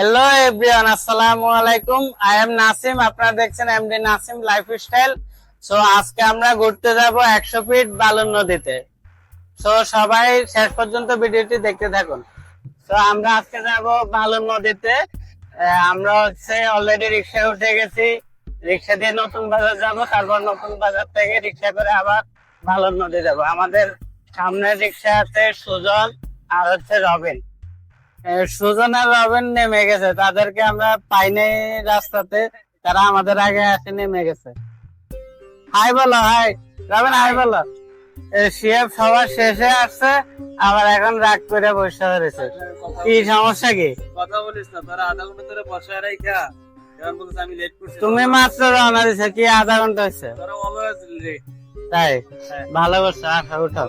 Hello everyone আসসালামু আলাইকুম I am Nasim আপনারা দেখছেন এমডি নাসিম লাইফস্টাইল সো আজকে আমরা ঘুরতে যাব একশো ফিট বালুর নদীতে। সো সবাই শেষ পর্যন্ত ভিডিওটি দেখতে থাকুন। তো আমরা আজকে যাব বালুর নদীতে। আমরা হচ্ছে অলরেডি রিক্সায় উঠে গেছি। রিক্সা দিয়ে নতুন বাজার যাব, তারপর নতুন বাজার থেকে রিক্সা করে আবার বালুর নদী যাব। আমাদের সামনে রিক্সা আছে সুজন আর হচ্ছে রবিন। সুজন আর রবিন নেমে গেছে। তাদেরকে আমরা পাইনি রাস্তাতে তারা আমাদের আগে এসে নেমে গেছে। হাই বলো হাই। রবিন হাই বলো। শিএফ সবার শেষে আসছে আবার এখন রাগ করে বসে রয়েছে। কি সমস্যা কি? কথা বলিস না তোরা আধা ঘণ্টা ধরে বসায় রাখা আমি লেট করছি। তুমি মাত্র রওনা দিছে কি আধা ঘণ্টা হয়েছে? তাই? হ্যাঁ। ভালো করছ আসা উঠো।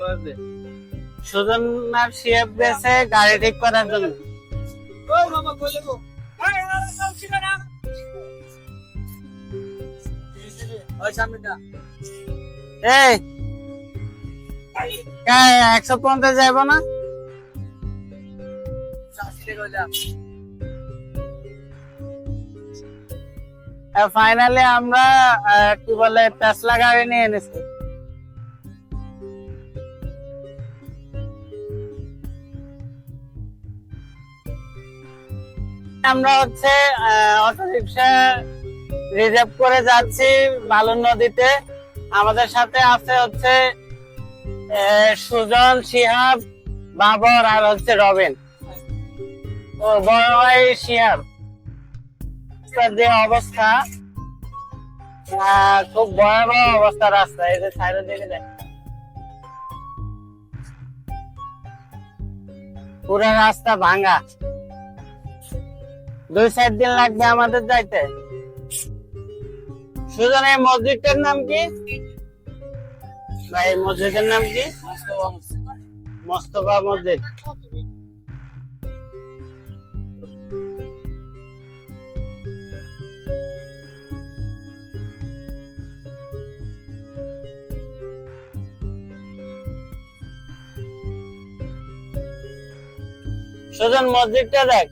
অলওয়েজ লেট সুজন আর শিএফ গেছে গাড়ি ঠিক করার জন্য। এই একশো পঞ্চাশ যাইবো না? ফাইনালি আমরা কি বলে টেসলা গাড়ি নিয়ে এনেছি। আমরা হচ্ছে অটো রিক্সা রিজার্ভ করে যাচ্ছি বালুর নদীতে। আমাদের সাথে আছে হচ্ছে সুজন, শিহাব, বাবর আর হচ্ছে রবিন। ও বড় ভাই শিহাব। যে অবস্থা খুব ভয়াবহ অবস্থা রাস্তা, এই যে সাইডের পুরো রাস্তা ভাঙা। দুই চার দিন লাগবে আমাদের যাইতে। সুজন, এই মসজিদটার নাম কি? ভাই মসজিদের নাম কি? মোস্তফা মসজিদ। সুজন, মসজিদটা দেখ।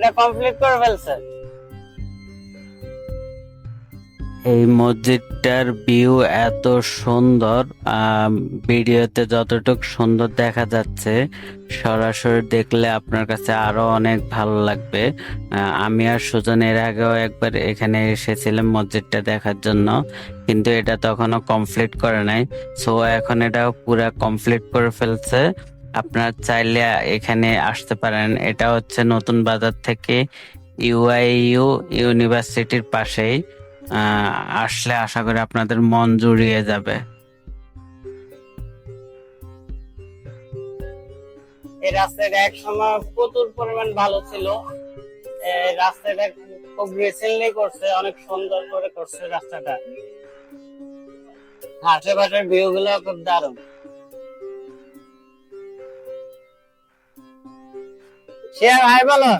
এটা কমপ্লিট করে ফেলছে। এই মসজিদটার ভিউ এত সুন্দর ভিডিওতে যতটুকু সুন্দর দেখা যাচ্ছে, সরাসরি দেখলে আপনার কাছে আরও অনেক ভালো লাগবে। আমি আর সুজন এর আগেও একবার এখানে এসেছিলাম মসজিদটা দেখার জন্য, কিন্তু এটা তখনও কমপ্লিট করে নাই। সো এখন এটা পুরা কমপ্লিট করে ফেলছে। আপনার চাইলে এখানে আসতে পারেন। এটা হচ্ছে নতুন বাজার থেকে ইউআইইউ ইউনিভার্সিটির পাশেই। আসলে আশা করি আপনাদের মন জুড়িয়ে যাবে। এই রাস্তাটা এক সময় প্রচুর পরিমাণ ভালো ছিল। রাস্তাটা খুব রিসেন্টলি করছে, অনেক সুন্দর করে করছে রাস্তাটা। আশেপাশের ভিউ গুলো খুব দারুণ। সে ভাই বলো।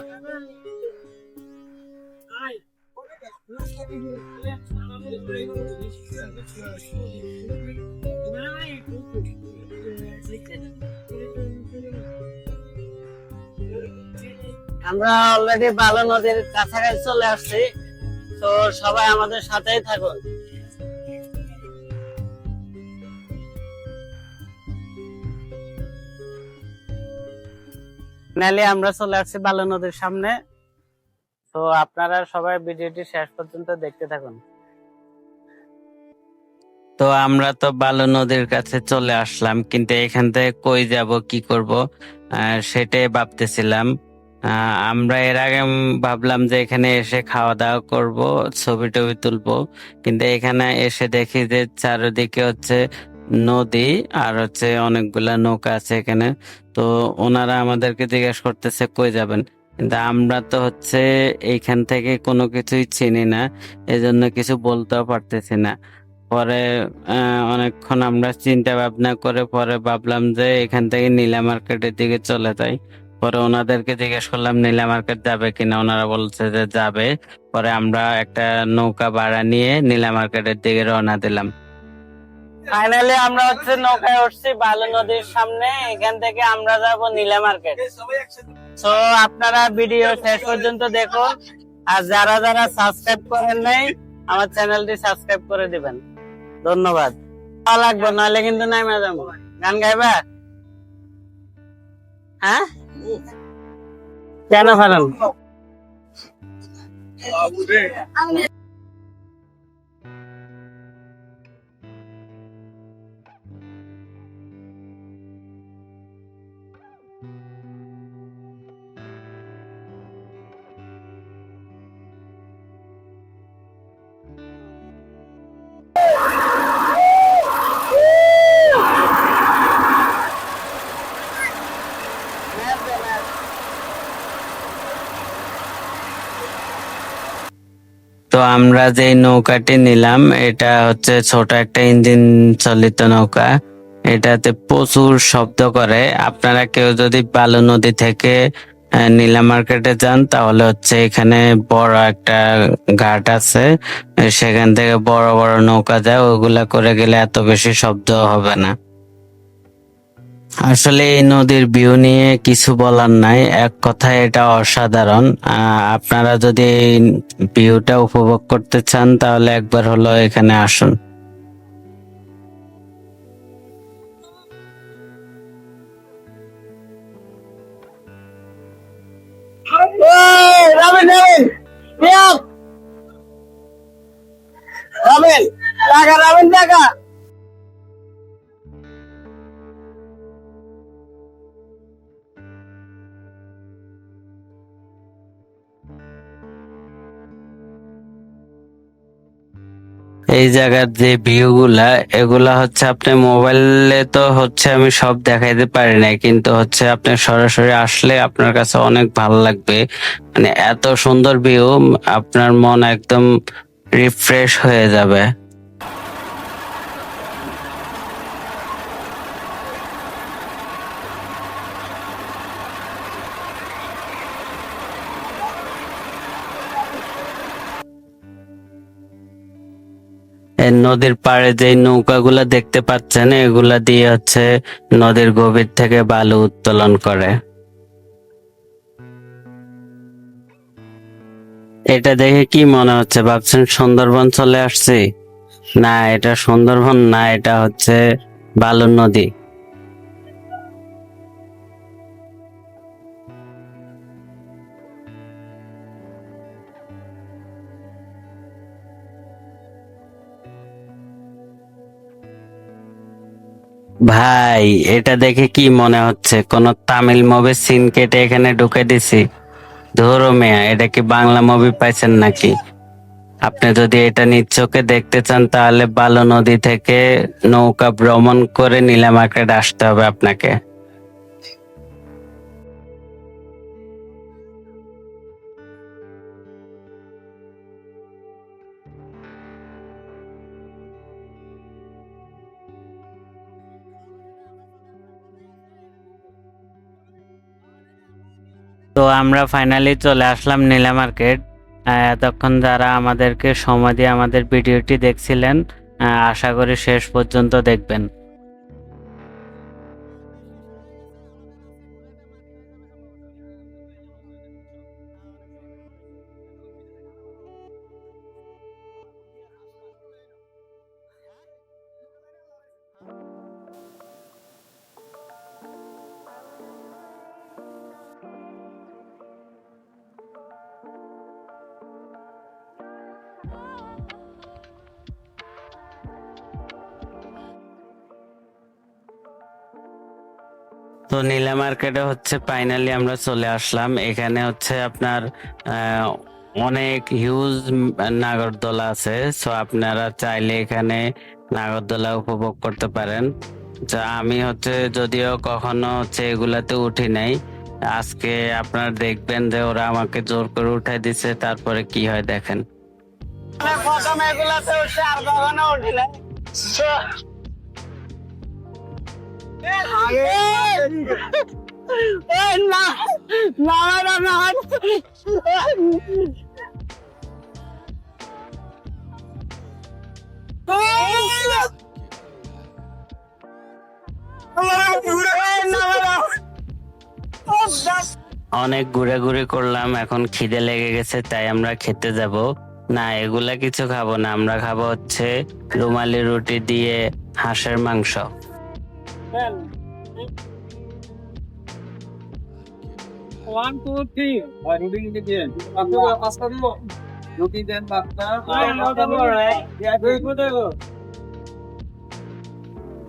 আমরা অলরেডি বালো নদীর কাছাকাছি চলে আসছি, তো সবাই আমাদের সাথেই থাকুন। নালে আমরা চলে আসছি বালো নদীর সামনে। তো আপনারা সবাই ভিডিওটি শেষ পর্যন্ত দেখতে থাকুন। তো আমরা তো বালু নদীর কাছে চলে আসলাম, কিন্তু এখান থেকে কই যাব, কি করব সেটাই ভাবতেছিলাম। আমরা এর আগে ভাবলাম যে এখানে এসে খাওয়া দাওয়া করব, ছবি টবি তুলবো, কিন্তু এখানে এসে দেখি যে চারিদিকে হচ্ছে নদী আর হচ্ছে অনেকগুলা নৌকা আছে এখানে। তো ওনারা আমাদেরকে জিজ্ঞেস করতেছে, কই যাবেন? কিন্তু আমরা তো হচ্ছে এইখান থেকে কোনো কিছুই চিনি না, এজন্য কিছু বলতেও পারতেছি না। পরে অনেকক্ষণ আমরা চিন্তা ভাবনা করে পরে ভাবলাম যে এখান থেকে নীলা মার্কেটের দিকে চলে যাই। পরে ওনাদেরকে জিজ্ঞেস করলাম, নীলা মার্কেট যাবে কিনা ওনারা বলছে যে যাবে। পরে আমরা একটা নৌকা ভাড়া নিয়ে নীলা মার্কেটের দিকে রওনা দিলাম। ফাইনালি আমরা হচ্ছে নৌকায় উঠছি বালু নদীর সামনে, এখান থেকে আমরা যাব নীলা মার্কেট। তো আপনারা ভিডিও শেষ পর্যন্ত দেখুন। আর যারা যারা সাবস্ক্রাইব করেন নাই, আমার চ্যানেলটি সাবস্ক্রাইব করে দিবেন। ধন্যবাদ। লাগবে, নাহলে কিন্তু নামে যাব। গান গাইবা? হ্যাঁ? কেন পারেন? আমরা যে নৌকাটি নিলাম, এটা হচ্ছে ছোট একটা ইঞ্জিন চালিত নৌকা। এটাতে প্রচুর শব্দ করে। আপনারা কেউ যদি বালু নদী থেকে নীলা মার্কেটে যান, তাহলে হচ্ছে এখানে বড় একটা ঘাট আছে। সেখান থেকে বড় বড় নৌকা যায়, ওগুলা করে গেলে এত বেশি শব্দ হবে না। আসলে এই নদীর ভিউ নিয়ে কিছু বলার নাই এক কথায় এটা অসাধারণ আপনারা যদি ভিউটা উপভোগ করতে চান তাহলে একবার হলো এখানে আসুন এই জায়গার যে ভিউ গুলা, এগুলা হচ্ছে আপনি মোবাইলে তো হচ্ছে আমি সব দেখাইতে পারি না কিন্তু হচ্ছে আপনি সরাসরি আসলে আপনার কাছে অনেক ভালো লাগবে। মানে এত সুন্দর ভিউ আপনার মন একদম রিফ্রেশ হয়ে যাবে। নদীর পাড়ে যে নৌকাগুলা দেখতে পাচ্ছেন, এগুলা দিয়ে হচ্ছে নদীর গভীর থেকে বালু উত্তোলন করে। এটা দেখে কি মনে হচ্ছে, ভাবছেন সুন্দরবন চলে আসছি? না, এটা সুন্দরবন না, এটা হচ্ছে বালু নদী। ভাই, এটা দেখে কি মনে হচ্ছে? কোন তামিল মুভির সিন কেটে এখানে ঢুকে দিছি। ধরো মেয়া, এটা কি বাংলা মুভি পাইছেন নাকি? আপনি যদি এটা চোখে দেখতে চান, তাহলে বালু নদী থেকে নৌকা ভ্রমণ করে নিলাম মার্কেট আসতে হবে আপনাকে। তো আমরা ফাইনালি চলে আসলাম নীলা মার্কেট এতক্ষণ যারা আমাদেরকে সময় দিয়ে আমাদের ভিডিওটি দেখছিলেন আশা করি শেষ পর্যন্ত দেখবেন। তো নীলা মার্কেটে হচ্ছে ফাইনালি আমরা চলে আসলাম। এখানে হচ্ছে আপনার অনেক হিউজ নাগরদোলা আছে। সো আপনারা চাইলে এখানে নাগরদোলা উপভোগ করতে পারেন। যা আমি হচ্ছে যদিও কখনো হচ্ছে এগুলাতে উঠি নাই। আজকে আপনারা দেখবেন যে ওরা আমাকে জোর করে উঠাই দিছে তারপরে কি হয় দেখেন। প্রথম এগুলাতে উঠছে আর কখনো উঠি নাই। অনেক ঘুরে ঘুরে করলাম, এখন খিদে লেগে গেছে, তাই আমরা খেতে যাব। না, এগুলা কিছু খাব না, আমরা খাব হচ্ছে রুমালি রুটি দিয়ে হাঁসের মাংস। ওয়ান টু থ্রি রুটি কিনে দিন পাঁচটা দিব রুটি দেন পাঁচটা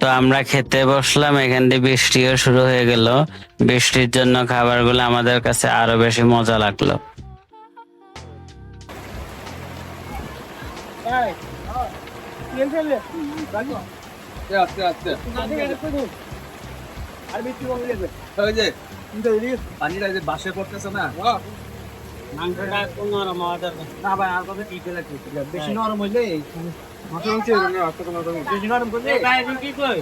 তো আমরা খেতে বসলাম এখান দিয়ে বৃষ্টিও শুরু হয়ে গেল। বৃষ্টির জন্য খাবারগুলো আমাদের কাছে আরও বেশি মজা লাগল। আস্তে আস্তে আর বেশি কম গেছে যে পানিটা যে বাসে পড়তেছে না? মাংসটা একটু নরম হওয়া দরকার। না ভাই আর কত কি করে বেশি নরম হইলে বেশি নরম করলে কি কই?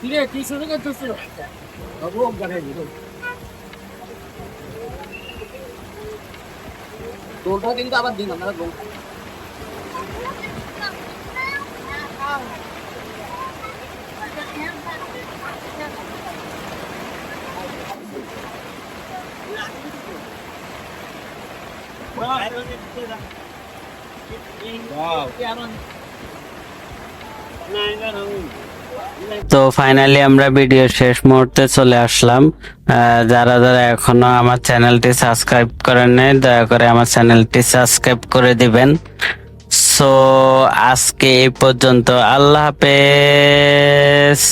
কি রে কি শুরু করতেছ? বাবু গাড়ি দিল তোরটা কিন্তু আবার দিন আমরা তো ফাইনালি আমরা ভিডিও শেষ মুহূর্তে চলে আসলাম। যারা যারা এখনও আমার চ্যানেলটি সাবস্ক্রাইব করেন নাই, দয়া করে আমার চ্যানেলটি সাবস্ক্রাইব করে দিবেন। সো আজকে এই পর্যন্ত আল্লাহ হাফেজ।